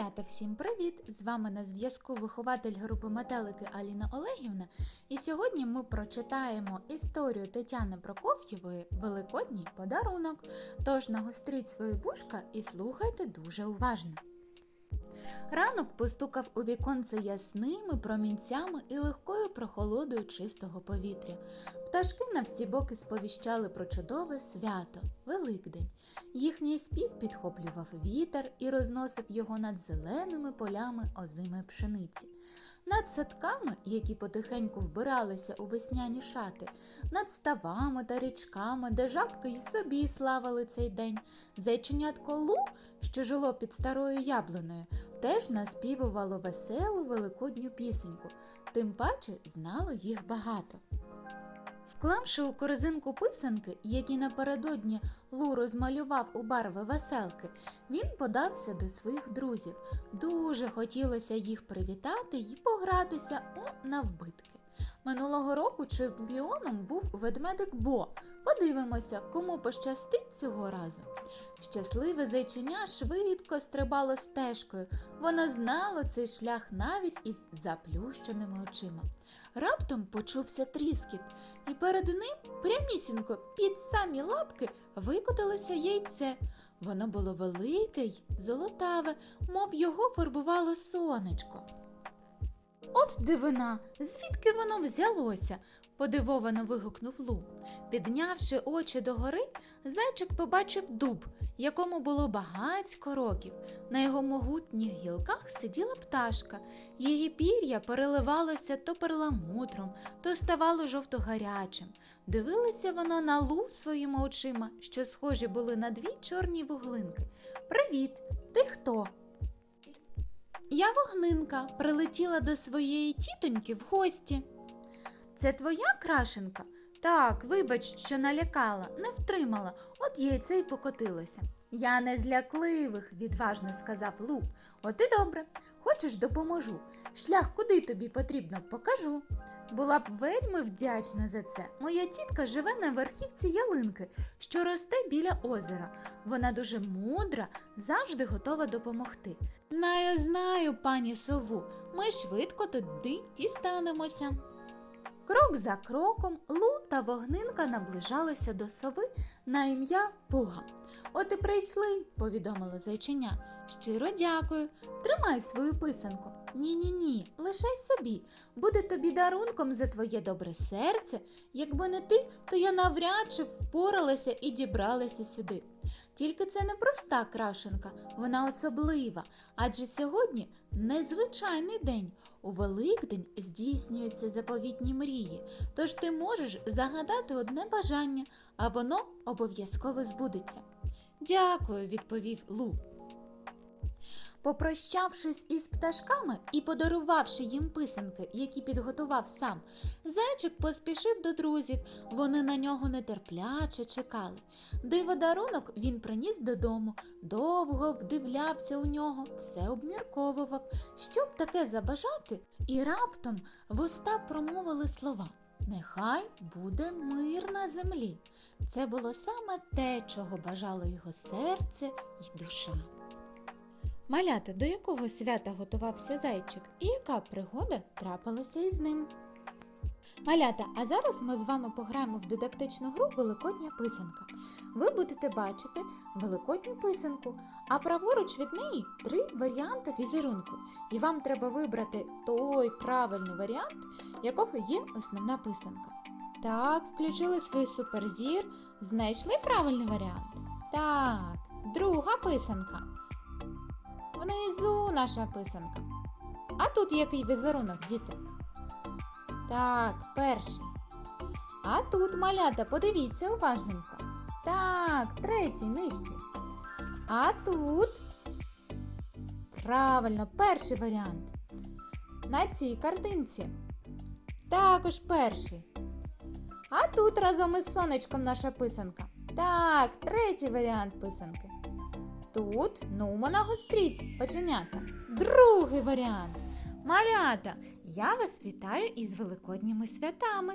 Малята, всім привіт! З вами на зв'язку вихователь групи метелики Аліна Олегівна. І сьогодні ми прочитаємо історію Тетяни Прокоф'євої Великодній подарунок. Тож нагостріть свої вушка і слухайте дуже уважно. Ранок постукав у віконце ясними промінцями і легкою прохолодою чистого повітря. Пташки на всі боки сповіщали про чудове свято Великдень. Їхній спів підхоплював вітер і розносив його над зеленими полями озимої пшениці, над садками, які потихеньку вбиралися у весняні шати, над ставами та річками, де жабки й собі славили цей день. Зайченятко Лу, що жило під старою яблуною, теж наспівувало веселу великодню пісеньку, тим паче знало їх багато. Склавши у корзинку писанки, які напередодні Лу розмалював у барви веселки, він подався до своїх друзів. Дуже хотілося їх привітати і погратися у навбитки. Минулого року чемпіоном був ведмедик Бо. Подивимося, кому пощастить цього разу. Щасливе зайченя швидко стрибало стежкою. Воно знало цей шлях навіть із заплющеними очима. Раптом почувся тріскіт, і перед ним прямісінько під самі лапки викотилося яйце. Воно було велике й золотаве, мов його фарбувало сонечко. От дивина, звідки воно взялося? подивовано вигукнув Лу. Піднявши очі догори, зайчик побачив дуб, якому було багацько років. На його могутніх гілках сиділа пташка. Її пір'я переливалося то перламутром, то ставало жовтогарячим. Дивилася вона на Лу своїми очима, що схожі були на дві чорні вуглинки. Привіт, ти хто? Я вогнинка прилетіла до своєї тітоньки в гості. Це твоя крашенка? Так, вибач, що налякала, не втримала, от яйце й покотилося. Я не злякливих, відважно сказав Лук. От і добре, хочеш допоможу. Шлях куди тобі потрібно, покажу. Була б вельми вдячна за це. Моя тітка живе на верхівці ялинки, що росте біля озера. Вона дуже мудра, завжди готова допомогти. Знаю, знаю, пані сову, ми швидко туди дістанемося. Крок за кроком Лу та вогнинка наближалися до сови на ім'я Пуга. От і прийшли, повідомило зайчиня. Щиро дякую. Тримай свою писанку. Ні, ні, ні, лишай собі. Буде тобі дарунком за твоє добре серце. Якби не ти, то я навряд чи впоралася і дібралася сюди. Тільки це не проста крашенка, вона особлива, адже сьогодні незвичайний день. У Великдень здійснюються заповітні мрії, тож ти можеш загадати одне бажання, а воно обов'язково збудеться. Дякую, відповів Лу. Попрощавшись із пташками і подарувавши їм писанки, які підготував сам, зайчик поспішив до друзів. Вони на нього нетерпляче чекали. Диво дарунок він приніс додому, довго вдивлявся у нього, все обмірковував, щоб таке забажати, і раптом вуста промовили слова. Нехай буде мир на землі. Це було саме те, чого бажало його серце й душа. Малята, до якого свята готувався зайчик і яка пригода трапилася із ним? Малята, а зараз ми з вами пограємо в дидактичну гру Великодня писанка. Ви будете бачити великодню писанку, а праворуч від неї три варіанти візерунку. І вам треба вибрати той правильний варіант, якого є основна писанка. Так, включили свій суперзір, знайшли правильний варіант. Так, друга писанка. Внизу наша писанка. А тут який візерунок, діти? Так, перший. А тут малята, подивіться уважненько. Так, третій нижчий. А тут. Правильно, перший варіант. На цій картинці. Також перший. А тут разом із сонечком наша писанка. Так, третій варіант писанки. Тут нумо нагостріть, оченята. Другий варіант. Малята, я вас вітаю із великодніми святами.